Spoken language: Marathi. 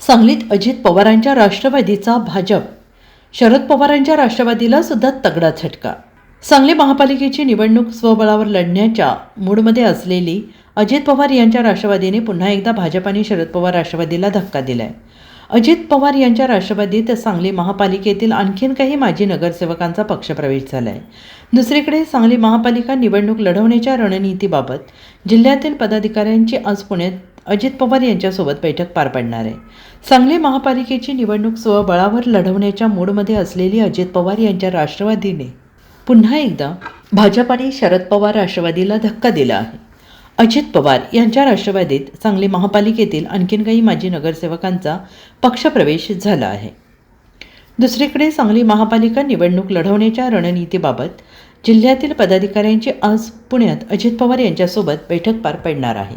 सांगलीत अजित पवारांच्या राष्ट्रवादीचा भाजप. शरद पवारांच्या राष्ट्रवादीला सुद्धा तगडा झटका. सांगली महापालिकेची निवडणूक स्वबळावर लढण्याच्या मूडमध्ये असलेली अजित पवार यांच्या राष्ट्रवादीने पुन्हा एकदा भाजप आणि शरद पवार राष्ट्रवादीला धक्का दिलाय. अजित पवार यांच्या राष्ट्रवादीत सांगली महापालिकेतील आणखीन काही माजी नगरसेवकांचा पक्षप्रवेश आहे दुसरीकडे सांगली महापालिका निवडणूक लढवण्याच्या रणनीतीबाबत जिल्ह्यातील पदाधिकाऱ्यांची आज पुण्यात अजित पवार यांच्यासोबत बैठक पार पडणार आहे. सांगली महापालिकेची निवडणूक स्वबळावर लढवण्याच्या मूडमध्ये असलेली अजित पवार यांच्या राष्ट्रवादीने पुन्हा एकदा भाजपाने शरद पवार राष्ट्रवादीला धक्का दिला आहे. अजित पवार यांच्या राष्ट्रवादीत सांगली महापालिकेतील आणखीन काही माजी नगरसेवकांचा पक्षप्रवेश झाला आहे. दुसरीकडे सांगली महापालिका निवडणूक लढवण्याच्या रणनीतीबाबत जिल्ह्यातील पदाधिकाऱ्यांची आज पुण्यात अजित पवार यांच्यासोबत बैठक पार पडणार आहे.